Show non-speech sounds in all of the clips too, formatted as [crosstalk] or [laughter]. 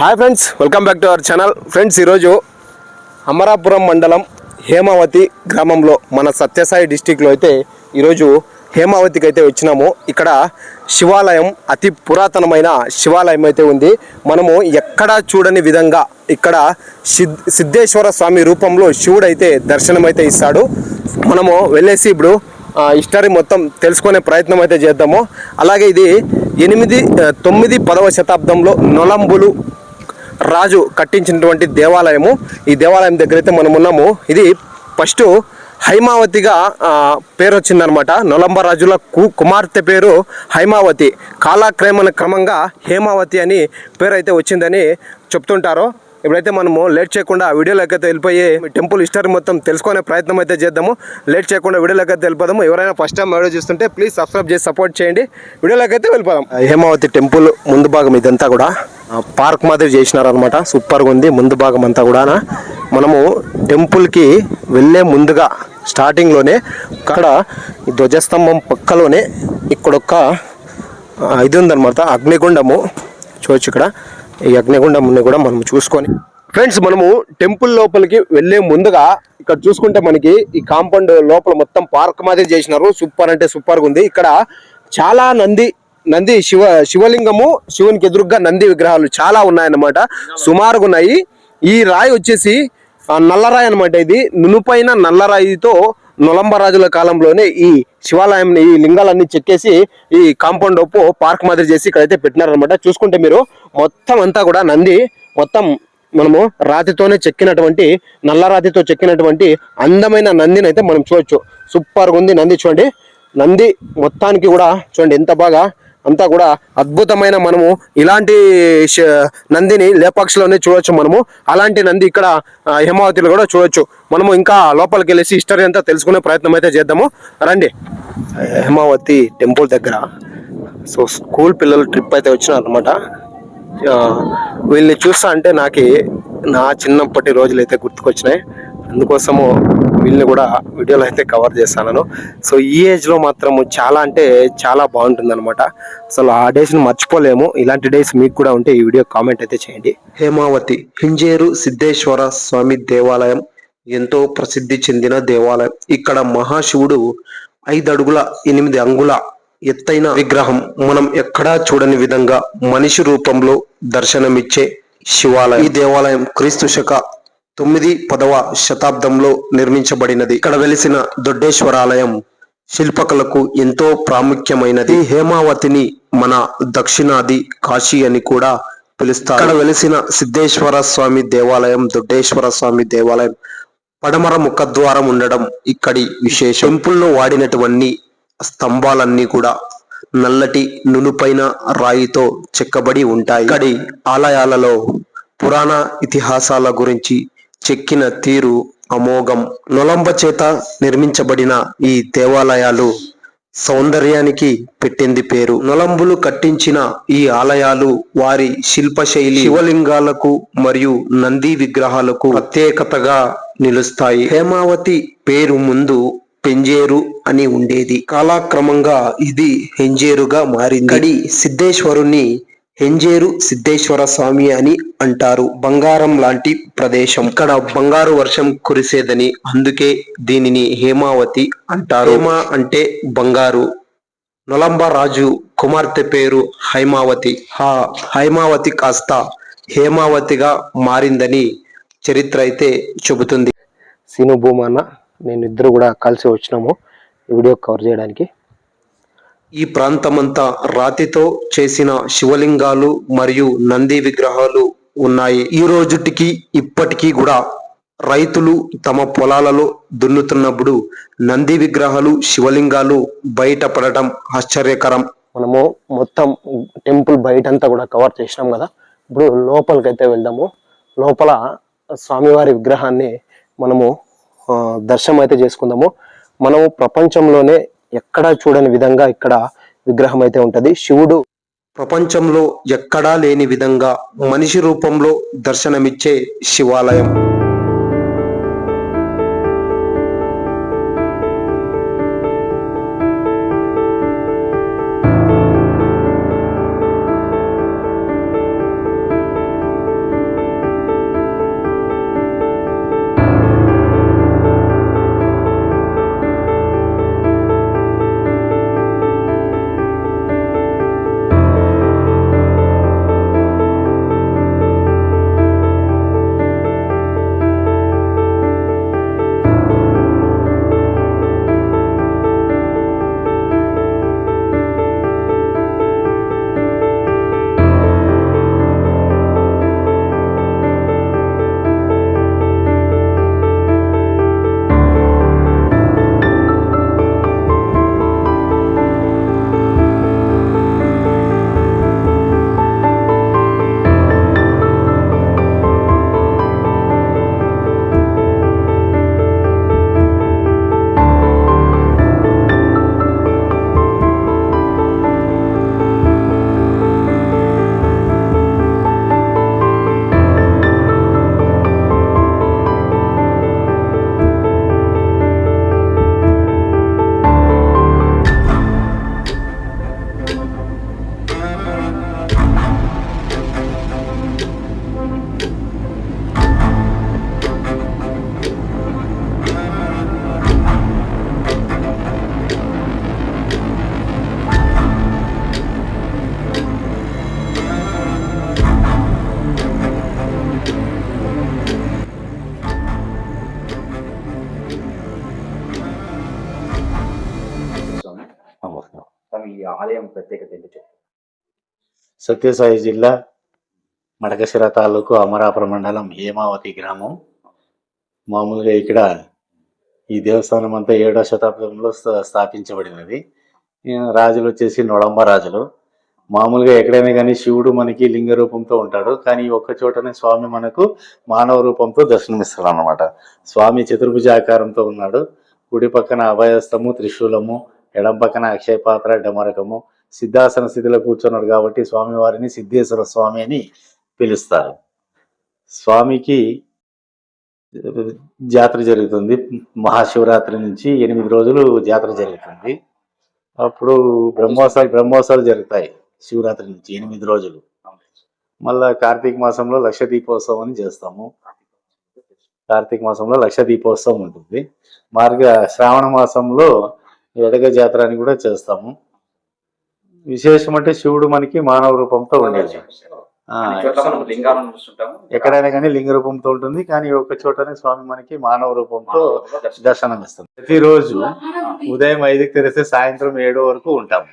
Hi friends welcome back to our channel. Friends ఈరోజు అమరాపురం మండలం హేమావతి గ్రామంలో మన సత్యసాయి డిస్టిక్లో అయితే ఈరోజు హేమావతికి అయితే వచ్చినాము. ఇక్కడ శివాలయం అతి పురాతనమైన శివాలయం అయితే ఉంది. మనము ఎక్కడా చూడని విధంగా ఇక్కడ సిద్ సిద్ధేశ్వర స్వామి రూపంలో శివుడైతే దర్శనమైతే దర్శనం అయితే ఇస్తాడు. మనము వెళ్ళేసి ఇప్పుడు హిస్టరీ మొత్తం తెలుసుకునే ప్రయత్నం అయితే చేద్దాము. అలాగే ఇది ఎనిమిది తొమ్మిది పదవ శతాబ్దంలో నొలంబులు రాజు కట్టించినటువంటి దేవాలయము. ఈ దేవాలయం దగ్గర అయితే మనం ఉన్నాము. ఇది ఫస్ట్ హైమావతిగా పేరు వచ్చిందనమాట నొలంబ రాజుల కు కుమార్తె పేరు హైమావతి. కాలక్రమణ క్రమంగా హేమావతి అని పేరు అయితే వచ్చిందని చెప్తుంటారు. ఇప్పుడైతే మనము లేట్ చేయకుండా వీడియోలోకి అయితే వెళ్ళిపోయి టెంపుల్ హిస్టరీ మొత్తం తెలుసుకునే ప్రయత్నం అయితే చేద్దాము. లేట్ చేయకుండా వీడియోలోకి వెళ్ళిపోదాము ఎవరైనా ఫస్ట్ టైం వీడియో చూస్తుంటే ప్లీజ్ సబ్స్క్రైబ్ చేసి సపోర్ట్ చేయండి. వీడియోలోకి అయితే వెళ్ళిపోదాం. హేమావతి టెంపుల్ ముందు భాగం ఇదంతా కూడా పార్క్ మాదిరి చేసినారనమాట సూపర్గా ఉంది ముందు భాగం అంతా కూడా మనము టెంపుల్కి వెళ్ళే ముందుగా స్టార్టింగ్లోనే అక్కడ ఈ ధ్వజస్తంభం పక్కలోనే ఇక్కడొక్క ఇది ఉందన్నమాట అగ్నిగుండము. చూడొచ్చు ఇక్కడ. ఈ అగ్నిగుండంని కూడా మనం చూసుకొని. ఫ్రెండ్స్ మనము టెంపుల్ లోపలికి వెళ్ళే ముందుగా ఇక్కడ చూసుకుంటే మనకి ఈ కాంపౌండ్ లోపల మొత్తం పార్క్ మాదిరి చేసినారు. సూపర్ అంటే సూపర్గా ఉంది. ఇక్కడ చాలా నంది నంది శివ శివలింగము శివునికి ఎదురుగా నంది విగ్రహాలు చాలా ఉన్నాయన్నమాట. సుమారుగా ఉన్నాయి. ఈ రాయి వచ్చేసి నల్లరాయి అనమాట ఇది. నునుపైన నల్లరాయితో నొలంబ రాజుల కాలంలోనే ఈ శివాలయం ఈ లింగాలన్నీ చెక్కేసి ఈ కాంపౌండ్ ఒప్పు పార్క్ మాదిరి చేసి ఇక్కడైతే పెట్టినారనమాట చూసుకుంటే మీరు మొత్తం అంతా కూడా నంది మొత్తం మనము రాతితోనే చెక్కినటువంటి నల్ల రాతితో చెక్కినటువంటి అందమైన నందిని అయితే మనం చూడొచ్చు. సూపర్గా ఉంది నంది చూడండి. నంది మొత్తానికి కూడా చూడండి ఎంత బాగా అంతా కూడా అద్భుతమైన మనము ఇలాంటి నందిని లేపాక్షిలోనే చూడొచ్చు మనము. అలాంటి నంది ఇక్కడ హిమావతిలో కూడా చూడొచ్చు. మనము ఇంకా లోపలికి వెళ్ళేసి హిస్టరీ అంతా తెలుసుకునే ప్రయత్నం అయితే చేద్దాము. రండి. హిమావతి టెంపుల్ దగ్గర. సో స్కూల్ పిల్లలు ట్రిప్ అయితే వచ్చినారు అనమాట వీళ్ళని చూస్తా అంటే నాకు నా చిన్నప్పటి రోజులు అయితే గుర్తుకొచ్చినాయి. అందుకోసము వీళ్ళని కూడా వీడియోలో అయితే కవర్ చేస్తాను సో ఈ ఏజ్లో మాత్రము చాలా అంటే చాలా బాగుంటుంది అనమాట అసలు ఆ డేస్ని మర్చిపోలేము. ఇలాంటి డేస్ మీకు కూడా ఉంటే ఈ వీడియో కామెంట్ అయితే చేయండి. హేమావతి హింజేరు సిద్ధేశ్వర స్వామి దేవాలయం ఎంతో ప్రసిద్ధి చెందిన దేవాలయం. ఇక్కడ మహాశివుడు ఐదు అడుగుల ఎనిమిది అంగుళ ఎత్తైన విగ్రహం మనం ఎక్కడా చూడని విధంగా మనిషి రూపంలో దర్శనమిచ్చే శివాలయం. ఈ దేవాలయం క్రీస్తు శక తొమ్మిది పదవ శతాబ్దంలో నిర్మించబడినది. ఇక్కడ వెలిసిన దొడ్డేశ్వరాలయం శిల్పకళకు ఎంతో ప్రాముఖ్యమైనది. హేమావతిని మన దక్షిణాది కాశీ అని కూడా పిలుస్తారు. ఇక్కడ వెలిసిన సిద్ధేశ్వర స్వామి దేవాలయం దొడ్డేశ్వర స్వామి దేవాలయం పడమర ముఖద్వారం ఉండడం ఇక్కడి విశేషం. టెంపుల్లో వాడినటువంటి స్తంభాలన్నీ కూడా నల్లటి నునుపైన రాయితో చెక్కబడి ఉంటాయి. ఇక్కడి ఆలయాలలో పురాణ ఇతిహాసాల గురించి చెక్కిన తీరు అమోఘం నొలంబ చేత నిర్మించబడిన ఈ దేవాలయాలు సౌందర్యానికి పెట్టింది పేరు. నొలంబులు కట్టించిన ఈ ఆలయాలు వారి శిల్పశైలి శివలింగాలకు మరియు నంది విగ్రహాలకు ప్రత్యేకతగా నిలుస్తాయి. హేమావతి పేరు ముందు పెంజేరు అని ఉండేది. కాలక్రమంగా ఇది హెంజేరుగా మారింది. సిద్ధేశ్వరుని హెంజేరు సిద్ధేశ్వర స్వామి అని అంటారు. బంగారం లాంటి ప్రదేశం. ఇక్కడ బంగారు వర్షం కురిసేదని అందుకే దీనిని హేమావతి అంటారు. హేమ అంటే బంగారు. నొలంబ రాజు కుమార్తె పేరు హైమావతి. హా హైమావతి కాస్త హేమావతిగా మారిందని చరిత్ర అయితే చెబుతుంది. సినుభూమన్న నేను ఇద్దరు కూడా కలిసి వచ్చినాము వీడియో కవర్ చేయడానికి. ఈ ప్రాంతమంతా రాతితో చేసిన శివలింగాలు మరియు నంది విగ్రహాలు ఉన్నాయి. ఈ రోజుటికి ఇప్పటికీ కూడా రైతులు తమ పొలాలలో దున్నుతున్నప్పుడు నంది విగ్రహాలు శివలింగాలు బయటపడటం ఆశ్చర్యకరం. మనము మొత్తం టెంపుల్ బయట అంతా కూడా కవర్ చేసినాం కదా. ఇప్పుడు లోపలికైతే వెళ్దాము. లోపల స్వామివారి విగ్రహాన్ని మనము దర్శనం అయితే చేసుకుందాము. మనము ప్రపంచంలోనే ఎక్కడా చూడని విధంగా ఇక్కడ విగ్రహం అయితే ఉంటది. శివుడు ప్రపంచంలో ఎక్కడా లేని విధంగా మనిషి రూపంలో దర్శనమిచ్చే శివాలయం. ఆలయం ప్రత్యేకత ఏంటి సత్యసాయి జిల్లా మడకశిర తాలూకు అమరాపురం మండలం హేమావతి గ్రామం. మామూలుగా ఇక్కడ ఈ దేవస్థానం అంతా ఏడో శతాబ్దంలో స్థాపించబడినది. రాజులు వచ్చేసి నొడంబ రాజులు. మామూలుగా ఎక్కడైనా కానీ శివుడు మనకి లింగ రూపంతో ఉంటాడు. కానీ ఒక్క చోటనే స్వామి మనకు మానవ రూపంతో దర్శనమిస్తాడు అన్నమాట స్వామి చతుర్భుజ ఆకారంతో ఉన్నాడు. కుడి పక్కన అభయస్తము త్రిశూలము ఎడం పక్కన అక్షయ పాత్ర డమరకము. సిద్ధాసన స్థితిలో కూర్చున్నాడు కాబట్టి స్వామి వారిని సిద్ధేశ్వర స్వామి అని పిలుస్తారు. స్వామికి జాతర జరుగుతుంది. మహాశివరాత్రి నుంచి ఎనిమిది రోజులు జాతర జరుగుతుంది. అప్పుడు బ్రహ్మోత్సవాలు బ్రహ్మోత్సవాలు జరుగుతాయి శివరాత్రి నుంచి ఎనిమిది రోజులు. మళ్ళా కార్తీక మాసంలో లక్ష దీపోత్సవం అని చేస్తాము. కార్తీక మాసంలో లక్ష దీపోత్సవం ఉంటుంది. మార్గ శ్రావణ మాసంలో ఎడగ జాతర అని కూడా చేస్తాము. విశేషం అంటే శివుడు మనకి మానవ రూపంతో ఉండేది. ఎక్కడైనా కానీ లింగ రూపంతో ఉంటుంది కానీ ఒక చోటనే స్వామి మనకి మానవ రూపంతో దర్శనం. ఇస్తుంది. ప్రతిరోజు ఉదయం ఐదుకి తెరిస్తే సాయంత్రం ఏడు వరకు ఉంటాం.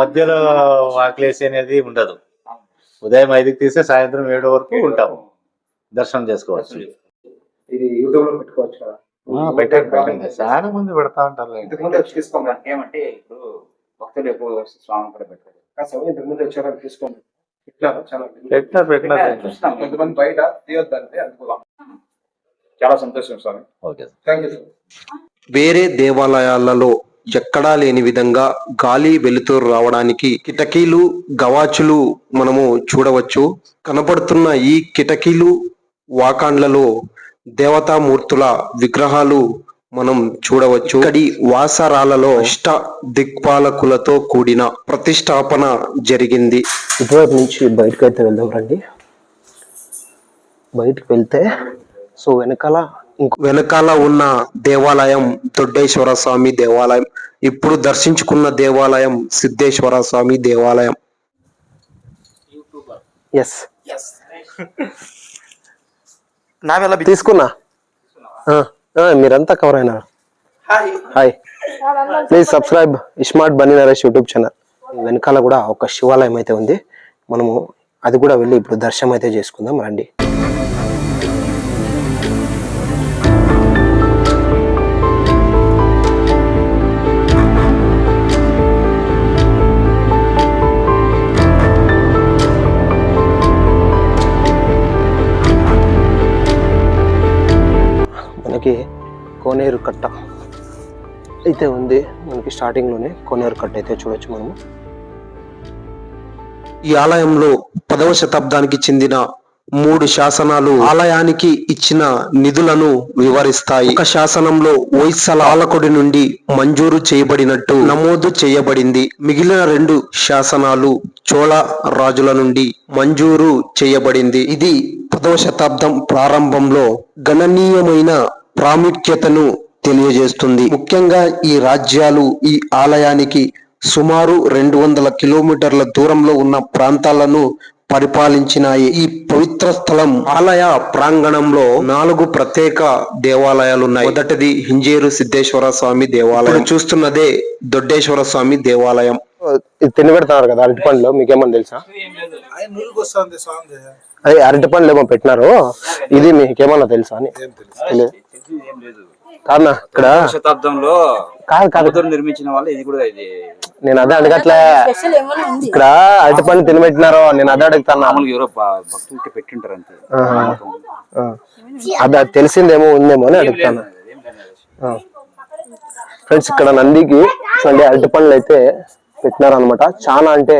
మధ్యలో ఆకలేసి అనేది ఉండదు. ఉదయం ఐదుకి తీస్తే సాయంత్రం ఏడు వరకు ఉంటాము. దర్శనం చేసుకోవచ్చు. ఇది యూట్యూబ్లో పెట్టుకోవచ్చు కదా. చాలా మంది పెడతా ఉంటారు ఇంతకు ముందు వచ్చి తీసుకోండి. ఏమంటే ఇప్పుడు భక్తులు ఎక్కువ స్వామి కూడా పెట్టారు. కాస్త ఇంతకు ముందు వచ్చారని తీసుకోండి. ఇట్లా చాలా చూస్తాం. కొంతమంది బయట తీయొద్దంటే అనుకోదాం చాలా సంతోషం స్వామి. ఓకే థ్యాంక్ యూ వేరే దేవాలయాలలో ఎక్కడా లేని విధంగా గాలి వెలుతురు రావడానికి కిటకీలు గవాచులు మనము చూడవచ్చు. కనపడుతున్న ఈ కిటకీలు వాకాండ్లలో దేవతామూర్తుల విగ్రహాలు మనం చూడవచ్చు. ఇక్కడి వాసరాలలో అష్ట దిక్పాలకులతో కూడిన ప్రతిష్టాపన జరిగింది. ఇటువైపు నుంచి బయటకు అయితే వెళ్దాం రండి. బయటకు వెళ్తే సో వెనకాల ఇంకో వెనకాల ఉన్న దేవాలయం దొడ్డేశ్వర స్వామి దేవాలయం. ఇప్పుడు దర్శించుకున్న దేవాలయం సిద్ధేశ్వర స్వామి దేవాలయం. ఎస్ తీసుకున్నా [laughs] ఆ, మీరంతా కవర్ అయినారు? Hi please subscribe ismart Bunny Naresh YouTube channel వెనకాల కూడా ఒక శివాలయం అయితే ఉంది. మనము అది కూడా వెళ్ళి ఇప్పుడు దర్శనం అయితే చేసుకుందాం. రండి. కోనేరు కట్ట అయితే ఉంది మనకి స్టార్టింగ్లోనే కోనేరు కట్ట అయితే చూడొచ్చు మనము. ఈ ఆలయంలో పదవ శతాబ్దానికి చెందిన మూడు శాసనాలు ఆలయానికి ఇచ్చిన నిధులను వివరిస్తాయి. ఒక శాసనంలో వైసల ఆలకుడి నుండి మంజూరు చేయబడినట్టు నమోదు చేయబడింది. మిగిలిన రెండు శాసనాలు చోళ రాజుల నుండి మంజూరు చేయబడింది. ఇది పదవ శతాబ్దం ప్రారంభంలో గణనీయమైన ప్రాముఖ్యతను తెలియజేస్తుంది. ముఖ్యంగా ఈ రాజ్యాలు ఈ ఆలయానికి సుమారు రెండు వందల కిలోమీటర్ల దూరంలో ఉన్న ప్రాంతాలను పరిపాలించినాయి. ఈ పవిత్ర స్థలం ఆలయ ప్రాంగణంలో నాలుగు ప్రత్యేక దేవాలయాలు ఉన్నాయి మొదటిది హింజేరు సిద్ధేశ్వర స్వామి దేవాలయం. చూస్తున్నదే దొడ్డేశ్వర స్వామి దేవాలయం. తిని పెడతారు కదా అరటి పండ్లు మీకేమన్నా తెలుసా? అదే అరటి పండ్లు ఏమో పెట్టినారు. ఇది మీకేమన్నా తెలుసా అని. కాదన్నా ఇక్కడ శతాబ్దంలో కాదు కాదు. నిర్మించిన వాళ్ళు ఇది కూడా ఇది. నేను అదే అడగట్లే. ఇక్కడ అరటి పండు తిని పెట్టినారు నేను అదే అడుగుతాను మామూలుగా ఎవరో భక్తులకి పెట్టింటారు అంతే. అదే అది తెలిసిందేమో ఉందేమో అని అడుగుతాను ఫ్రెండ్స్ ఇక్కడ నందికి చూడండి అరటి పండ్లు అయితే పెట్టినారు అనమాట చాలా అంటే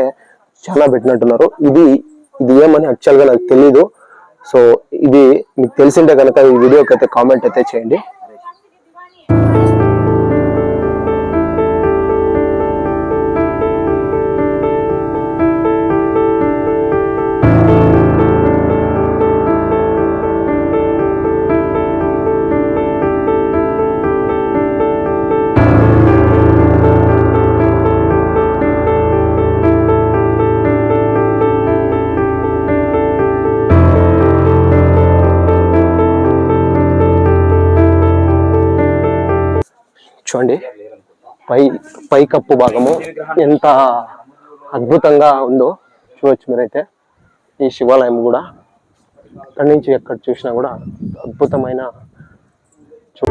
చాలా పెట్టినట్టున్నారు. ఇది ఇది ఏమని యాక్చువల్గా నాకు తెలీదు. సో ఇది మీకు తెలిసింటే కనుక ఈ వీడియోకి అయితే కామెంట్ అయితే చేయండి. చూడండి. పై పై కప్పు భాగము ఎంత అద్భుతంగా ఉందో చూడొచ్చు మీరైతే. ఈ శివాలయం కూడా. అక్కడి నుంచి ఎక్కడ చూసినా కూడా అద్భుతమైన చూ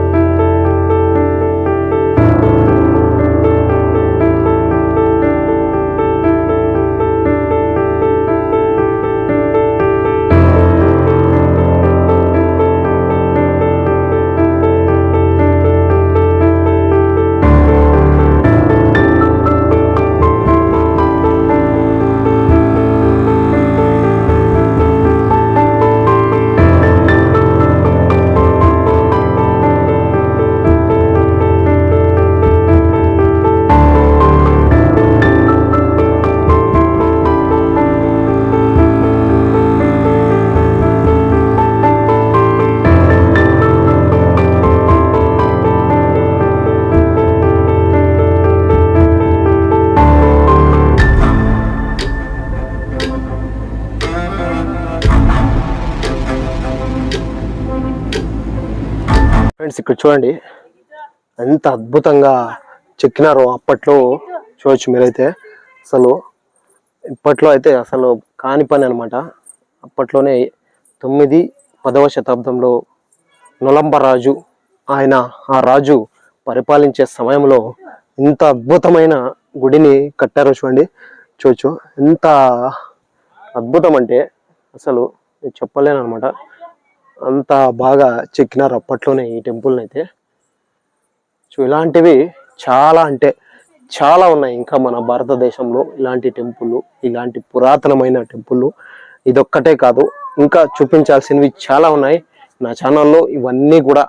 ఇక్కడ చూడండి. ఎంత అద్భుతంగా చెక్కినారో అప్పట్లో చూడొచ్చు మీరైతే. అసలు ఇప్పట్లో అయితే అసలు కాని పని అనమాట అప్పట్లోనే తొమ్మిది పదవ శతాబ్దంలో నొలంబ రాజు ఆయన ఆ రాజు పరిపాలించే సమయంలో ఇంత అద్భుతమైన గుడిని కట్టారో చూడండి. చూచు ఎంత అద్భుతం అంటే అసలు నేను చెప్పలేను అనమాట అంత బాగా చెక్కినారు అప్పట్లోనే ఈ టెంపుల్ని అయితే సో ఇలాంటివి చాలా అంటే చాలా ఉన్నాయి ఇంకా మన భారతదేశంలో ఇలాంటి టెంపుల్ ఇలాంటి పురాతనమైన టెంపుల్. ఇదొక్కటే కాదు ఇంకా చూపించాల్సినవి చాలా ఉన్నాయి. నా ఛానల్లో ఇవన్నీ కూడా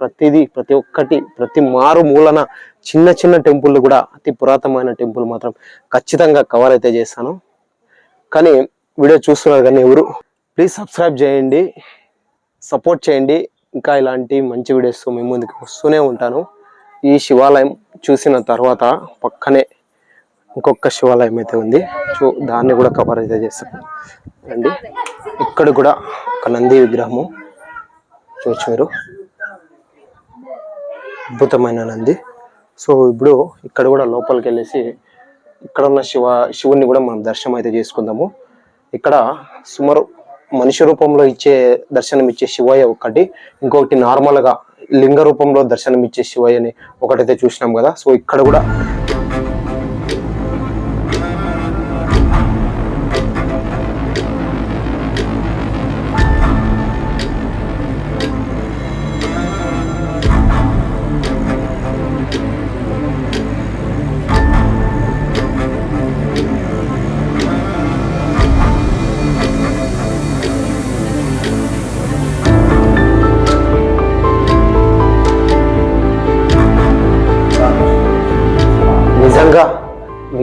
ప్రతిదీ ప్రతి ఒక్కటి ప్రతి మారు మూలన చిన్న చిన్న టెంపుల్ కూడా అతి పురాతనమైన టెంపుల్ మాత్రం ఖచ్చితంగా కవర్ అయితే చేస్తాను. కానీ వీడియో చూస్తున్నారు కానీ ఎవరు ప్లీజ్ సబ్స్క్రైబ్ చేయండి. సపోర్ట్ చేయండి. ఇంకా ఇలాంటి మంచి వీడియోస్ మీ ముందుకు వస్తూనే ఉంటాను. ఈ శివాలయం చూసిన తర్వాత పక్కనే ఇంకొక శివాలయం అయితే ఉంది. సో దాన్ని కూడా కవర్ అయితే చేస్తాం అండి ఇక్కడ కూడా ఒక నంది విగ్రహము. చూడొచ్చు మీరు అద్భుతమైన నంది. సో ఇప్పుడు ఇక్కడ కూడా లోపలికి వెళ్ళేసి ఇక్కడ ఉన్న శివ శివుణ్ణి కూడా మనం దర్శనం అయితే చేసుకుందాము. ఇక్కడ సుమారు మనిషి రూపంలో ఇచ్చే దర్శనం ఇచ్చే శివయ్య ఒకటి ఇంకొకటి నార్మల్గా లింగ రూపంలో దర్శనం ఇచ్చే శివయ్యని ఒకటైతే చూసినాం కదా. సో ఇక్కడ కూడా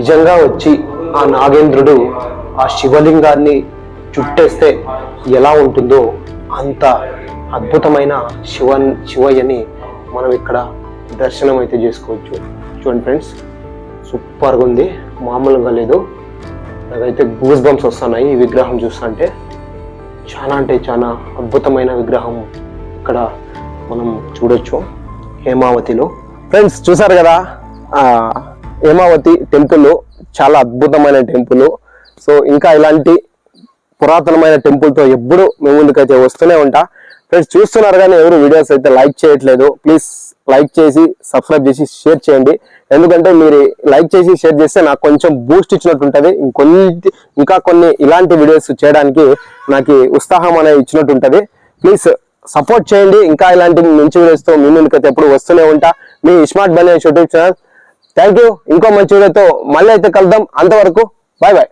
నిజంగా వచ్చి ఆ నాగేంద్రుడు ఆ శివలింగాన్ని చుట్టేస్తే ఎలా ఉంటుందో అంత అద్భుతమైన శివ శివయ్యని మనం ఇక్కడ దర్శనం అయితే చేసుకోవచ్చు. చూడండి ఫ్రెండ్స్ సూపర్గా ఉంది. మామూలుగా లేదు. నాకైతే గూస్ బంప్స్ వస్తున్నాయి ఈ విగ్రహం చూస్తుంటే. చాలా అంటే చాలా అద్భుతమైన విగ్రహం ఇక్కడ మనం చూడొచ్చు హేమావతిలో. ఫ్రెండ్స్ చూసారు కదా? హేమావతి టెంపుల్ చాలా అద్భుతమైన టెంపుల్. సో ఇంకా ఇలాంటి పురాతనమైన టెంపుల్తో ఎప్పుడు మేము ముందుకైతే వస్తూనే ఉంటా. ఫ్రెండ్స్ చూస్తున్నారు కానీ ఎవరు వీడియోస్ అయితే లైక్ చేయట్లేదు ప్లీజ్ లైక్ చేసి సబ్స్క్రైబ్ చేసి షేర్ చేయండి. ఎందుకంటే మీరు లైక్ చేసి షేర్ చేస్తే నాకు కొంచెం బూస్ట్ ఇచ్చినట్టు ఉంటుంది. ఇంకొన్ని ఇంకా కొన్ని ఇలాంటి వీడియోస్ చేయడానికి నాకు ఉత్సాహం అనేది ఇచ్చినట్టు ఉంటుంది. ప్లీజ్ సపోర్ట్ చేయండి. ఇంకా ఇలాంటి మంచి వీడియోస్తో మీ ముందుకైతే ఎప్పుడు వస్తూనే ఉంటా. మీ smart Bunny YouTube channel thank you ఇంకో మంచి వీడియోతో మళ్ళీ అయితే కలుద్దాం. అంతవరకు బాయ్ బాయ్